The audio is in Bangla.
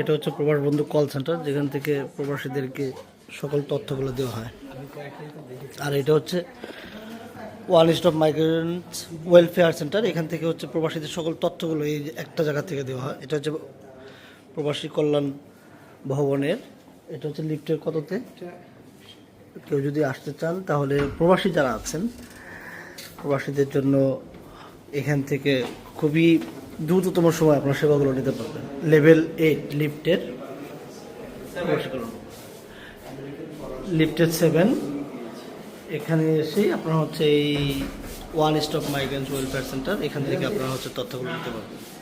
এটা হচ্ছে প্রবাস বন্ধু কল সেন্টার যেখান থেকে প্রবাসীদেরকে সকল তথ্যগুলো দেওয়া হয়। আর এটা হচ্ছে one stop migrant welfare centre এখান থেকে হচ্ছে প্রবাসীদের সকল তথ্যগুলো এই একটা জায়গা থেকে দেওয়া হয়। এটা হচ্ছে প্রবাসী কল্যাণ ভবনের, এটা হচ্ছে লিফটের কততে? কেউ যদি আসতে চান, তাহলে প্রবাসী যারা আছেন, প্রবাসীদের জন্য এখান থেকে খুবই দ্রুততম সময় আপনার সেবাগুলো নিতে পারবেন। লেভেল এইট লিফটের ভবন। সেভেন এখানে এসে আপনারা হচ্ছে এই one stop migrant welfare centre, এখান থেকে আপনারা হচ্ছে তথ্যগুলো নিতে পারবেন।